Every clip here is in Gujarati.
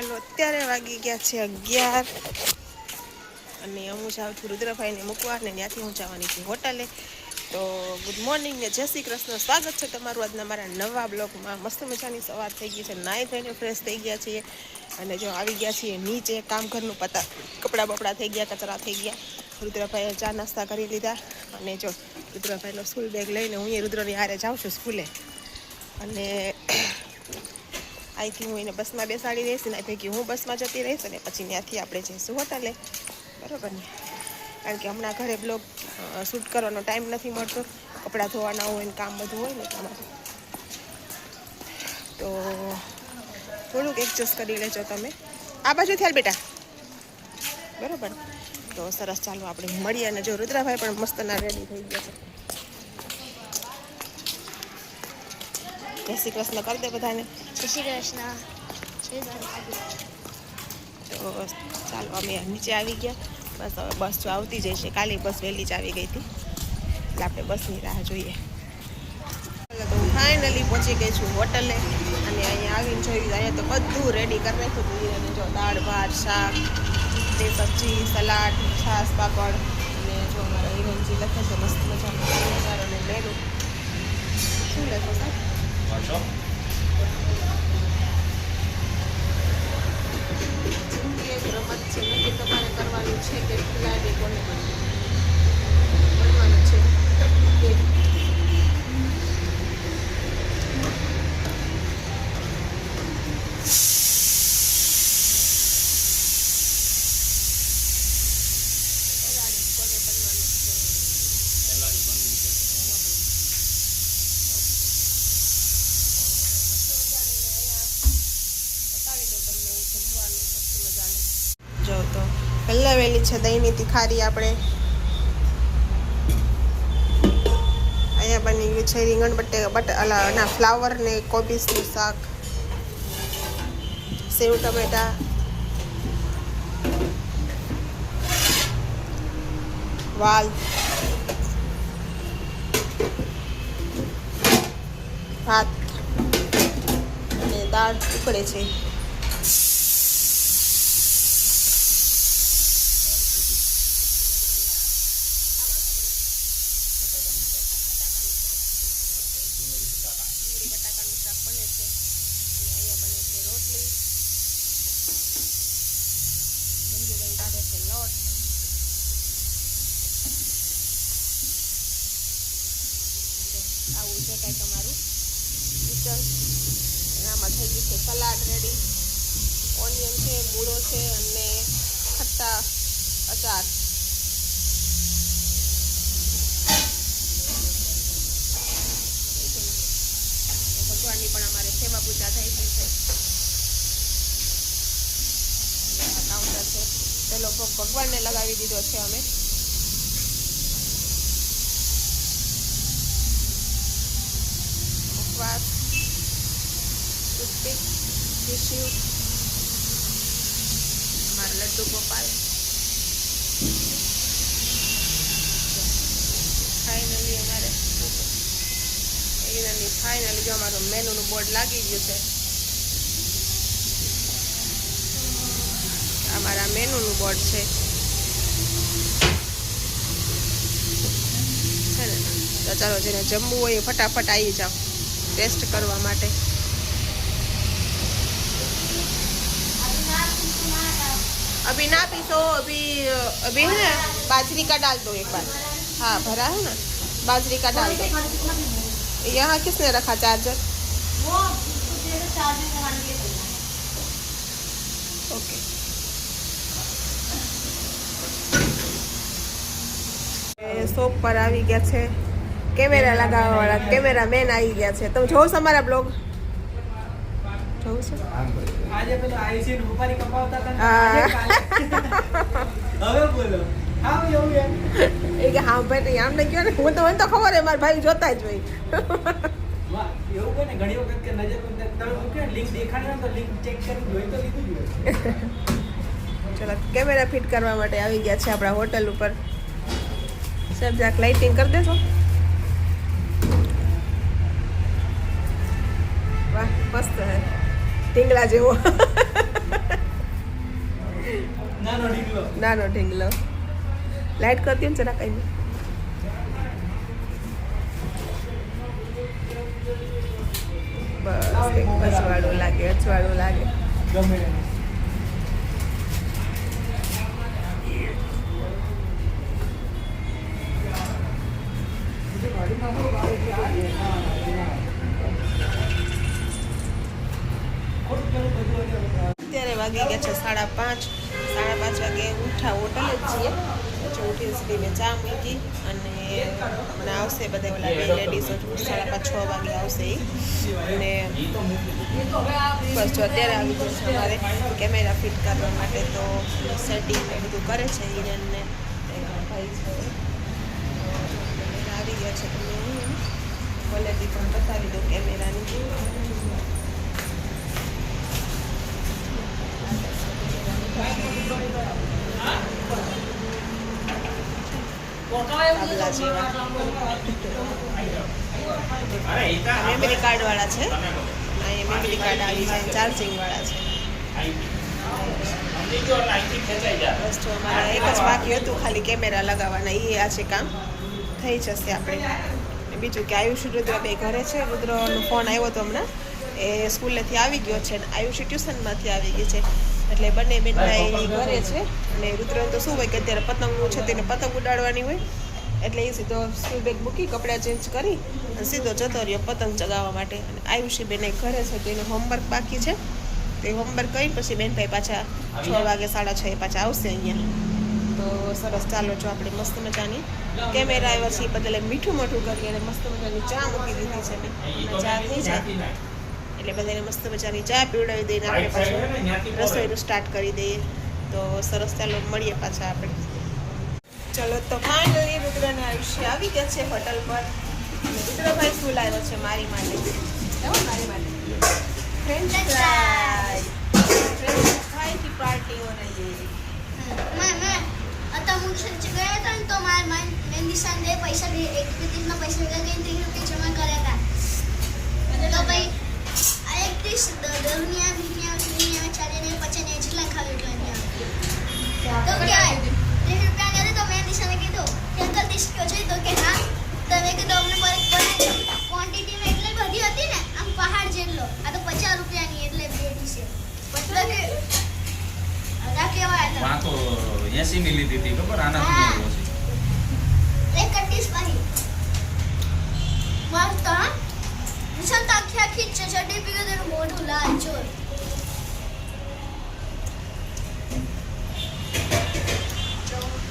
ચાલો અત્યારે વાગી ગયા છે અગિયાર. અને હું જાઉં છું રુદ્રભાઈને મૂકવા અને ત્યાંથી હું જવાની છું હોટલે. તો ગુડ મોર્નિંગ ને જય શ્રી કૃષ્ણ. સ્વાગત છે તમારું આજના મારા નવા બ્લોગમાં. મસ્ત મજાની સવાર થઈ ગઈ છે. નાહી થઈને ફ્રેશ થઈ ગયા છીએ. અને જો આવી ગયા છીએ નીચે કામ ઘરનું પતા કપડાં બપડા થઈ ગયા, કચરા થઈ ગયા. રુદ્રભાઈએ ચા નાસ્તા કરી લીધા. અને જો રુદ્રભાઈનો સ્કૂલ બેગ લઈને હું એ રુદ્રની હારે જાઉં છું સ્કૂલે અને અહીંથી હું એને બસમાં બેસાડી દઈશ ને ભેગી હું બસમાં જતી રહીશ અને પછી ત્યાંથી આપણે જઈશું હોટલે. બરાબર ને? કારણ કે હમણાં ઘરે બ્લોગ શૂટ કરવાનો ટાઈમ નથી મળતો. કપડાં ધોવાના હોય ને કામ બધું હોય ને તમારું તો થોડુંક એડજસ્ટ કરી લેજો તમે. આ બાજુ થયા બેટા. બરાબર? તો સરસ, ચાલો આપણે મળીએ અને જો રુદ્રાભાઈ પણ મસ્તના રેડી થઈ ગયા છે. જય શ્રી કૃષ્ણ કરી દે બધાને. જય શ્રી કૃષ્ણ ચાલો અમે નીચે આવી ગયા. બસ હવે બસ જો આવતી જશે કાલે બસ વહેલી જ આવી ગઈ હતી. એટલે આપણે બસની રાહ જોઈએ. તો હું ફાઇનલી પહોંચી ગઈ છું હોટલે. અને અહીંયા આવીને જોયું અહીંયા તો બધું રેડી કરી નાખ્યું હતું. અને જો દાળ ભાત શાક તે સબ્જી સલાડ છાશ પાપડ. અને જો અમારા હિરોઈનજી લખે છે મસ્ત મજાનું. અને મેનુ. શું લખો સાહેબ? જિંદગી એક રમત છે નક્કી તમારે કરવાનું છે કે ખેલાડી કોને બનવું બનવાનું છે કે ખેલાડી કોને બનવાનું છે બતાવી દઉં તમને હું જમવાનું મસ્ત મજાનું જો તો પહેલા વહેલી છે, દહીંની તિખારી આપણે. અહીંયા બની ગયું છે, રીંગણ બટે બટ ના, ફ્લાવર ને કોબીસનું શાક. સેવ, ટમેટા. વાલ. ભાત. અને દાળ ઉકળે છે ડુંગળી બટાકાનું શાક બને છે અને અહીંયા બને છે રોટલી મંજુબેન કાઢે છે લોટ તો આવું છે કાંઈ અમારું. કિચન એનામાં થઈ ગયું છે સલાડ રેડી ઓનિયન છે, મૂળો છે અને ખટ્ટા અચાર. ભગવાનની પણ અમારે સેવા પૂજા થઈ ગઈ છે. કાઉન્ટર છે. પેલો ભોગ ભગવાનને લગાવી દીધો છે અમે. ટૂથપીક ટીશ્યુ અમારા લડ્ડુ ગોપાલ ફાઇનલી અમારે એની ફાઇનલી જો અમારું મેનુનું બોર્ડ લાગી ગયું છે અમારા મેનુનું બોર્ડ છે તો ચાલો જેને જમવું હોય ફટાફટ આવી જાઓ ટેસ્ટ કરવા માટે अभी ना पीसो अभी अभी है ना बाजरी का डाल दो एक बार हाँ भरा है ना बाजरी का डाल दो यहाँ किसने रखा चार्जर ओके શોપ પર આવી ગયા છે કેમેરા લગાવવા વાળા કેમેરા મેન આવી ગયા છે તમે જોવો છો અમારા બ્લોગ જોવું છે આજે પેલો આઈસી ને ઉપારી કપાવતા હતા. હવે બોલો હા એવું એમ. એ કે હા ભાઈ આમ ને ગયો ને હું તો મને તો ખબર હે મારા ભાઈ જોતા જ હોય. વાહ, એવું કોઈ ને ઘણી વખત કે નજર તમે મૂક્યો લિંક દેખાડી તો લિંક ચેક કરી જોઈ તો લીધું જ હોય. ચલો કેમેરા ફિટ કરવા માટે આવી ગયા છે આપણા હોટલ ઉપર. સાહેબ જરાક લાઇટિંગ કરી દેશો. વાહ મસ્ત હે ટીંગલા જેવો. નાનો ઢીંગલો. લાઈટ કરતી હોય ને જરા કઈ બસ કંઈક લાગે અજવાળું લાગે. ગમે આવશે બધા ઓલા બે લેડીઝો સાડા પાંચ છ વાગે આવશે એ. અને બસ જો અત્યારે આવી જશે અમારે કેમેરા ફિટ કરવા માટે તો સેટિંગ ને બધું કરે છે હિરનને ભાઈ છે. આવી ગયા છે તમને ક્વોલિટી પણ બતાવી દઉં કેમેરાની તાબલા જેવા મેમરી કાર્ડ વાળા છે. અહીંયા મેમરી કાર્ડ આવી જાય ચાર્જિંગ વાળા છે. જો એક જ બાકી હતું, ખાલી કેમેરા લગાવવાના એ આ છે કામ. થઈ જશે આપણે. બીજું કે આયુષ રુદ્ર બે ઘરે છે, રુદ્રનો ફોન આવ્યો હતો હમણાં. એ સ્કૂલેથી આવી ગયો છે અને આયુષ ટ્યુશનમાંથી આવી ગઈ છે. એટલે બંને બેનના એ ઘરે છે. અને રુદ્ર તો શું હોય કે અત્યારે પતંગનું છે તેને પતંગ ઉડાડવાની હોય. એટલે એ સીધો સ્કૂલ બેગ મૂકી, કપડાં ચેન્જ કરી અને સીધો જતો રહ્યો પતંગ ચગાવવા માટે. અને આયુષી એ ઘરે છે તો એનું હોમવર્ક બાકી છે. તે હોમવર્ક કરી, પછી બેનભાઈ પાછા છ વાગે સાડા છ એ પાછા આવશે અહીંયા. તો સરસ, ચાલો જો આપણે મસ્ત મજાની કેમેરા આવ્યા છે એ બદલે મીઠું મોઠું કરી અને મસ્ત મજાની ચા મૂકી દીધી છે ચા થઈ જાય. એટલે બધાને મસ્ત મજાની ચા પીવડાવી દઈને આપણે પાછું રસોઈનું સ્ટાર્ટ કરી દઈએ. તો સરસ ચાલો મળીએ પાછા આપણે. ચલો તો ફાઇનલી રુદ્રને આયુષ્ય આવી ગયા છે હોટલ પર. રુદ્રભાઈ શું લાવ્યો છે મારી માટે? મારી માટે? ફ્રેન્ચ ફ્રાય ફ્રેન્ચ ફ્રાય કી અત્યારે હું ગયા હતા ને તો મારા મહેંદી સાંજે પૈસા એક રૂપિયાના પૈસા ભેગા કરીને ત્રીસ રૂપિયા જમા કર્યા હતા. તો ભાઈ ત્રીસ દરમિયાન ચાલીને પછી જેટલા ક્યાં ત્રીસ રૂપિયા તો મેં દિશાને કીધું કે અંકલ છે કીધું અમને બરફ બનાવી ક્વોન્ટિટીમાં હતી ને આમ પહાડ જેટલો આ તો પચાસ રૂપિયાની એટલે બે છે એટલે કે અડા કેવા હતા વાં તો ની લીધી ખબર આના હા. સુધી નિશાન તો આખી આખી જ છે ચડ્ડી પીગો તેનું મોઢું લાલ ચોર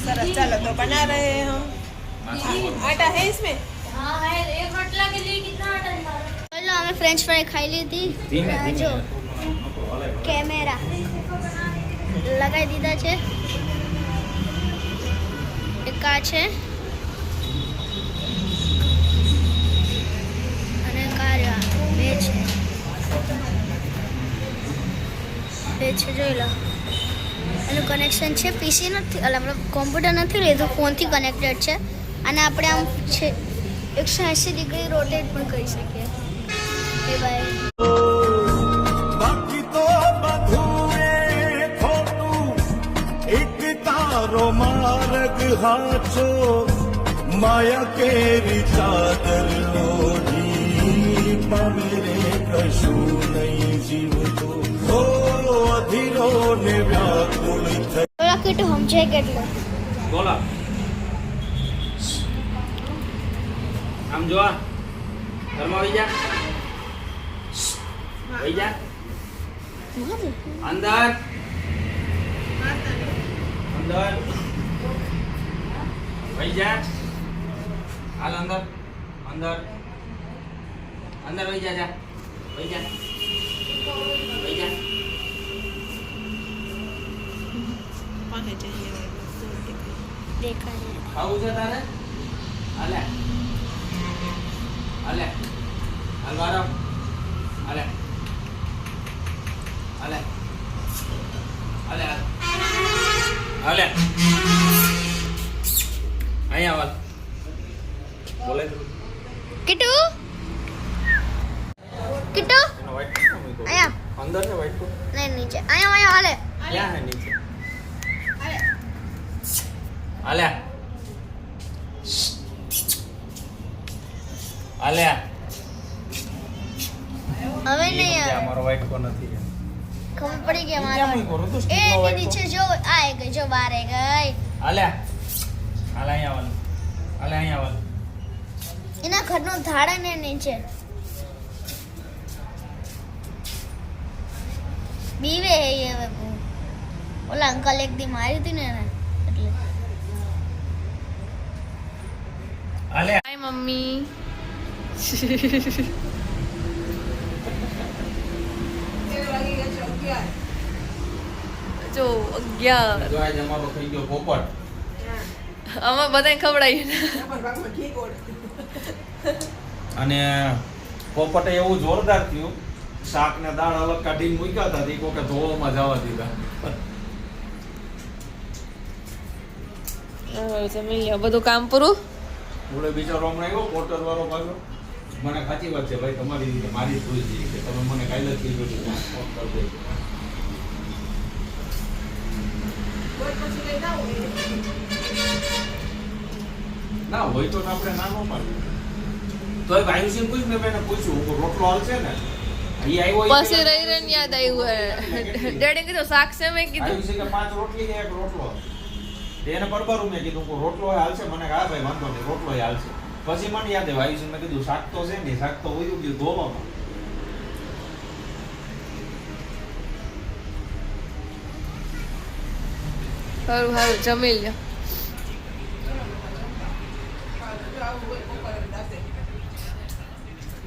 सरस चलो तो बना रहे हैं हम आटा है इसमें ચલો અમે ફ્રેન્ચ ફ્રાય ખાઈ લીધી ધીમે આ ધીમે જો કેમેરા લગાવી દીધા છે એક આ છે અને બે છે બે એનું કનેક્શન છે પીસી નથી એટલે મતલબ કોમ્પ્યુટર નથી લીધું ફોનથી કનેક્ટેડ છે. અને આપણે આમ છે, એકસો એંસી ડિગ્રી રોટેટ પણ કરી શકીએ. એ બાય માયા કેરી ચાદર પામેરે કશું નહીં જીવતો હો અધીરો ને વ્યાકુળ થઈ ઓલા કીટું સમજે કેટલું બોલો આમ જો આ. ઘરમાં વહી જા વહી જા અંદર અંદર વહી જા હાલ અંદર અંદર અંદર વહી જા જા. વહી જા. વહી જા. ખાવું છે તારે? હાલે. અલે હાલ. વારો હાલે હાલે. હાલે. અહીંયા વાલ બોલે. કીટુ કીટુ. અહીંયા. અંદર white કોટ? નહીં નીચે. અહીંયા અહીંયા હાલે. ક્યાં હે નીચે. આલ્યા આલ્યા હવે એ નહીં સમજ્યા, આવે. મારો વાઈટકો નથી ખબર પડી કે કેમ મારો ઈ કરું તું એ કે? નીચે જો આ ગઈ જો બારે ગઈ. આલ્યા આલ્યા અહીંયા આવવાનું આલ્યા અહીંયા આવવાનું એના ઘરનો ધાડા ને નીચે. બીવે હે એ હવે બહુ. ઓલા અંકલ એક દી મારી હતી ને એટલે. આલ્યા હાય મમ્મી. જો અગિયાર. આમાં બધાને ખવડાવી અને પોપટ એવું જોરદાર થયું શાક ને દાળ અલગ કાઢીને મૂક્યા હતા તે કોકે ધોવામાં જવા દીધા. હવે જમી લ્યો બધું કામ પૂરું? ઓલે બિચારો હમણાં આવ્યો પોર્ટર વાળો ભાગ્યો. મને સાચી વાત છે ભાઈ તમારી રીતે મારી જ ભૂલ છે કે તમે મને કાયદા કીધું હતું ફોન ના હોય? તો આપણે ના ન પાડીએ. ભાઈ આયુષને પૂછ મેં એને પૂછ્યું રોટલો હાલશે ને? પછી પેલા- રહી રહીને યાદ આવ્યું ડેડી કીધું શાક છે? મેં કીધું. કે પાંચ રોટલી ને એક રોટલો. એને બરબરું મેં કીધું કે રોટલો હાલશે? મને હા ભાઈ વાંધો નહીં રોટલો હાલશે. પછી મને યાદ આવ્યું આયુષે મેં કીધું શાક તો છે નહીં શાક તો હોય ગયું ધોવામાં સારું સારું જમી લ્યો.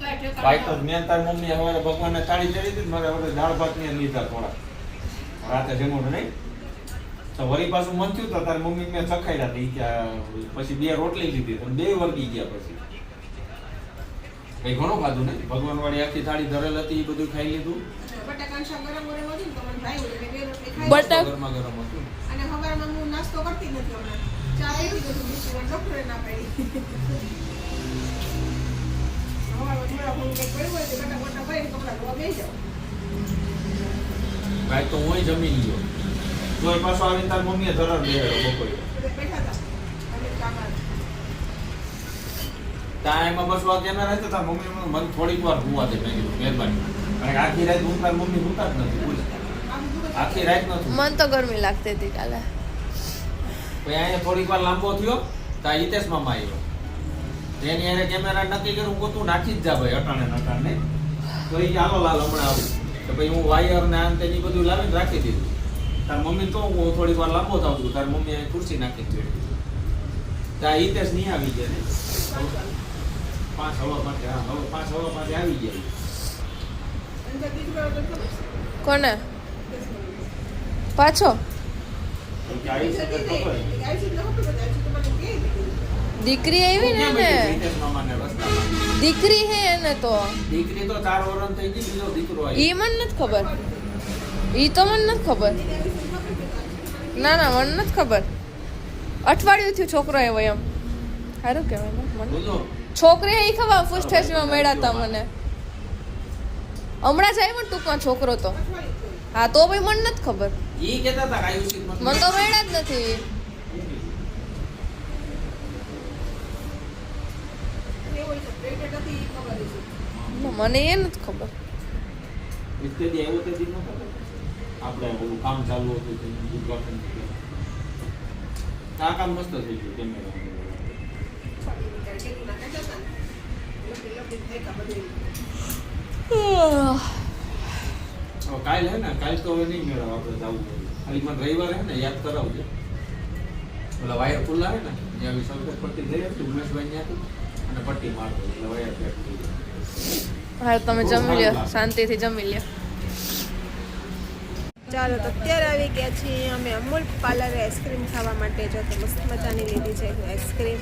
ભાઈ તો મેં તાર મમ્મી હવે ભગવાનને તાળી ચડી હતી મારે હવે દાળ ભાત ને લીધા થોડા. રાતે જમવાનું નહીં. તો વળી પાછું મન થયું તો તાર મમ્મી મેં ચખાડ્યા હતી કે પછી બે રોટલી લીધી તો બે વર્ગી ગયા પછી. કઈ ઘણું ખાધું ને ભગવાન વાળી આખી થાળી ધરેલ હતી એ બધું ખાઈ લીધું. બટાકા ગરમા ગરમ હતું. અને હવારમાં હું નાસ્તો કરતી નથી હમણાં. ચા પીધી તો ડોક્ટરે ના પાડી. ભાઈ તો હું જમી ગયો તો પાછો આવીને તાર મમ્મીએ ધરાર બેહાડ્યો બપોરે. એમાં બસ વાગ્યા ના રહે તો તાર મમ્મી મને મને થોડીક વાર હુવા દે મેં કીધું મહેરબાની. કારણ કે આખી રાત હું તાર મમ્મી હુતા જ નથી આખી રાત નથી મન તો ગરમી લાગતી હતી કાલે. પછી અહીંયા થોડીક વાર લાંબો થયો ત્યાં હિતેશ મામા આવ્યો તેની અરે કેમેરા નક્કી કરું ગોતું નાખી જ જા ભાઈ અટાણે નટાણે તો એ ચાલો લાલ હમણાં આવું. કે ભાઈ હું વાયર ને આમ તેની બધું લાવીને રાખી દીધું. તાર મમ્મી તો હું થોડીક વાર લાંબો થાવ છું. તાર મમ્મી ખુરશી નાખી જ જોઈ. ત્યાં હિતેશ નહીં આવી ગયા ને. પાંચ હવા માટે હા હવે પાંચ હવા માટે આવી ગયા તો. કોને? પાછો? આવી શકે ખબર દીકરી આવી ને રસ્તામાં? દીકરી હે એને તો. દીકરી તો 4 વર્ષ થઈ ગઈ બીજો દીકરો આવ્યો ઈ મને નથી ખબર. ઈ તો મને નથી ખબર. ના ના મને નથી ખબર. અઠવાડિયું થયું છોકરો એવો એમ. સારું કહેવાય ને મને. છોકરી એ ખબર ફર્સ્ટ સ્ટેજમાં મળ્યા હતા મને. હમણાં જ આવ્યો ટૂંકમાં છોકરો તો. હા તો ભાઈ મને નથી ખબર. મને તો મળ્યા જ નથી અને એવું હોય છે, pregnant હતી એ ખબર છે. મને એ નથી ખબર ઇત્યાદિ આપણે કામ ચાલુ હતું ઉદ્ઘાટન આ કામ મસ્ત થઈ ગયું કેમેરા કાલ હે ને કાલ તો હવે નહીં મેળવ આપણે જવું ખાલી મને રવિવારે હે ને યાદ કરાવજો ઓલા વાયર ખુલ્લા હે ને બી પટ્ટી થઈ હતી ઉમેશભાઈ ત્યાંથી અને પટ્ટી મારતો એટલે વાયર ફેટ થઈ જાય હા તમે જમી લ્યો શાંતિથી જમી લ્યો. ચાલો તો અત્યારે આવી ગયા છીએ અમે અમૂલ પાર્લરે આઈસ્ક્રીમ ખાવા માટે. જો તો મસ્ત મજાની લીધી છે આઈસ્ક્રીમ.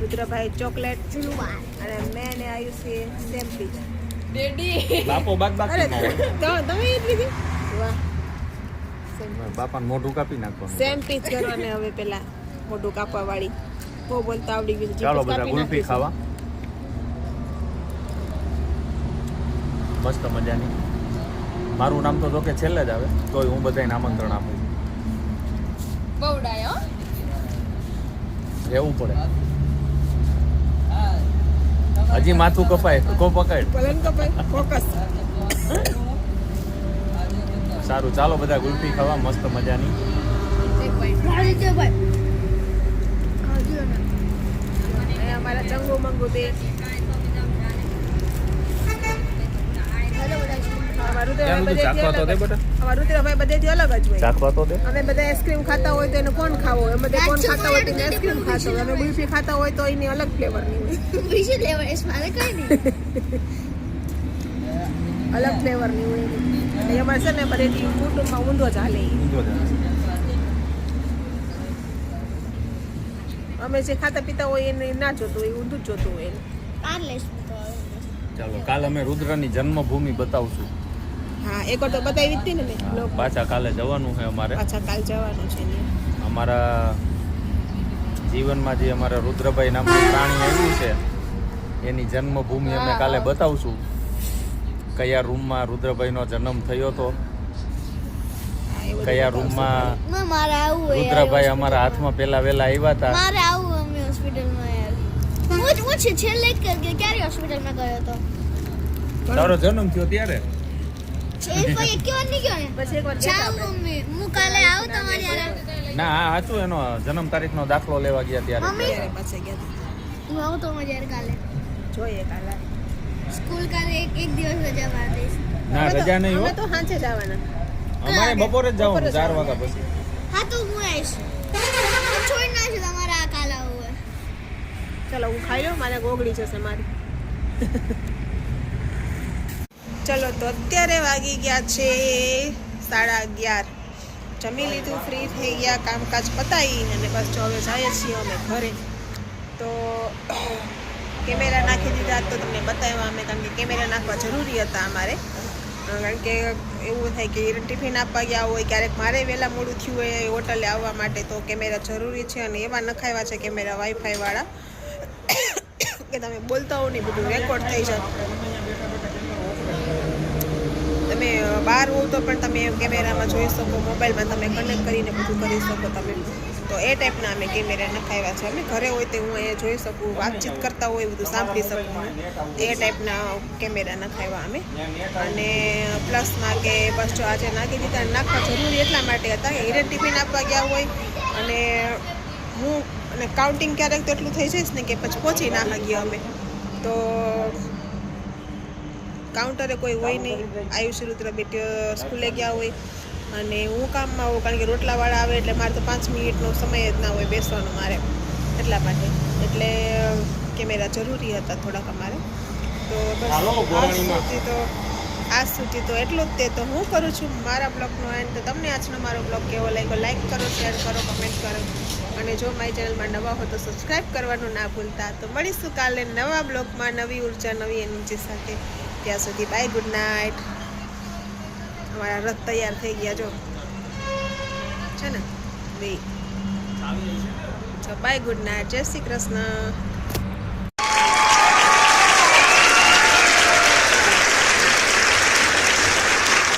રુદ્રભાઈ ચોકલેટ અને મેં ને આવ્યું સેમ પીચ ડેડી. બાપો બાદ અરે તમે એ લીધી? વાહ. બાપા મોઢું કાપી નાખવાનું. સેમ પીચ કરવાને હવે પેલા મોઢું કાપવા વાળી બહુ બોલતા આવડી ગયું ચાલો બધા ગુલ્ફી ખાવા. મસ્ત મજાની. મારું નામ તો જો કે છેલ્લે જ આવે તોય હું બધાને આમંત્રણ આપું બહુ ડાયો રહેવું પડે. હજી માથું કપાય કો પકડ. ફોકસ. સારું ચાલો બધા ગુલ્ફી ખાવા મસ્ત મજાની. અમારા ચંગુ મંગુ બે ચાલો બધા અમારા ત્યાં બધું રુદ્રભાઈ ચાખવા તો દે બધેથી બેટા અમારા રુદ્રભાઈ બધેથી અલગ જ હોય ચાખવા તો દે અમે બધા આઈસ્ક્રીમ ખાતા હોય તો એને કોણ ખાવો? અમે બધા કોણ ખાતા હોય તો આઈસ્ક્રીમ ખાતો હોય. અમે ગુલ્ફી ખાતા હોય તો એની અલગ ફ્લેવરની હોય. અલગ ફ્લેવરની હોય. અમારે છે ને બધેથી કુટુંબમાં ઊંધો ચાલે. અમે જે ખાતા પીતા હોય એને ના જોતું હોય ઊંધું જ જોતું હોય એને. ચાલો કાલ અમે રુદ્રની જન્મભૂમિ બતાવશું. હા એક વાર તો બતાવી જ હતી ને મેં પાછા કાલે જવાનું છે અમારે. પાછા કાલ જવાનું છે અમારા જીવનમાં જે અમારા રુદ્રભાઈ નામનું પ્રાણી આવ્યું છે એની જન્મભૂમિ અમે કાલે બતાવશું. કયા રૂમમાં રુદ્રભાઈનો જન્મ થયો હતો કયા રૂમમાં રુદ્રભાઈ અમારા હાથમાં પહેલા વહેલા આવ્યા હતા મારે આવું અમે હોસ્પિટલમાં યાર હું જ ઓછી છે છેલ્લે ક્યારે હોસ્પિટલમાં ગયો હતો? તારો જન્મ થયો ત્યારે? એ કોઈ એક વાર નહીં ગયો પછી એક વાર ગયા ચાલ હતા હું કાલે આવું તમારી યારે ના સાચું એનો જન્મ તારીખનો દાખલો લેવા ગયા ત્યારે. મમ્મી? ત્યારે ગયા હું આવું તમારી યારે કાલે. જોઈએ કાલે. સ્કૂલ કાલે એક એક દિવસ રજા મારી ના તો- રજા નહીં હો. તો સાંજે જવાના અમારે બપોરે જ જવાનું જ વાગ્યા પછી. હા તો હું આવીશ. હું છોડી નાખીશ તમારે. ચલો, હું ખાઈ લઉં, મારે ગોગળી જશે મારી. ચલો, તો અત્યારે વાગી ગયા છે સાડા અગિયાર. જમી લીધું ફ્રી થઈ ગયા, કામકાજ પતાવી અને બસ જો હવે જઈએ છીએ અમે ઘરે. તો કેમેરા નાખી દીધા તો તમને બતાવ્યા અમે, કારણ કે કેમેરા નાખવા જરૂરી હતા અમારે. કારણ કે એવું થાય કે ટિફિન આપવા ગયા હોય, ક્યારેક મારે વહેલા મોડું થયું હોય હોટલે આવવા માટે તો કેમેરા જરૂરી છે અને એવા નખાવ્યા છે કેમેરા વાઈફાઈ વાળા. કે તમે બોલતા હો ને બધું રેકોર્ડ થઈ જાય. તમે બહાર હોવ તો પણ તમે કેમેરામાં જોઈ શકો, મોબાઈલમાં તમે કનેક્ટ કરીને બધું કરી શકો તમે. તો એ ટાઈપના અમે કેમેરા નખાવ્યા છે. અમે ઘરે હોય તો હું અહીંયા જોઈ શકું, વાતચીત કરતા હોય બધું સાંભળી શકું એ ટાઈપના કેમેરા નખાવ્યા અમે. અને પ્લસમાં કે બસ જો આજે નાખી દીધા, નાખવા જરૂરી એટલા માટે હતા. કે હિરેન ટિફિન આપવા ગયા હોય. અને હું અને કાઉન્ટિંગ ક્યારેક તો એટલું થઈ જઈશ ને કે પછી પહોંચી ના શકીએ અમે. તો કાઉન્ટરે કોઈ હોય નહીં. આયુષ રુદ્ર બેટી સ્કૂલે ગયા હોય અને હું કામમાં હોઉં કારણ કે રોટલાવાળા આવે એટલે મારે તો પાંચ મિનિટનો સમય જ ના હોય બેસવાનો મારે એટલા માટે. એટલે કેમેરા જરૂરી હતા થોડાક અમારે. તો બસ તો આજ સુધી તો એટલું જ તે તો હું કરું છું મારા બ્લોગનો એન્ડ તો તમને આજનો મારો બ્લોગ કેવો લાગ્યો? લાઈક કરો શેર કરો કમેન્ટ કરો. અને જો મારી ચેનલમાં નવા હો તો સબસ્ક્રાઈબ કરવાનું ના ભૂલતા. તો મળીશું કાલે નવા બ્લોગમાં નવી ઊર્જા નવી એનર્જી સાથે. ત્યાં સુધી બાય ગુડ નાઇટ અમારા રથ તૈયાર થઈ ગયા જો. છે ને? બે બાય ગુડ નાઇટ જય શ્રી કૃષ્ણ.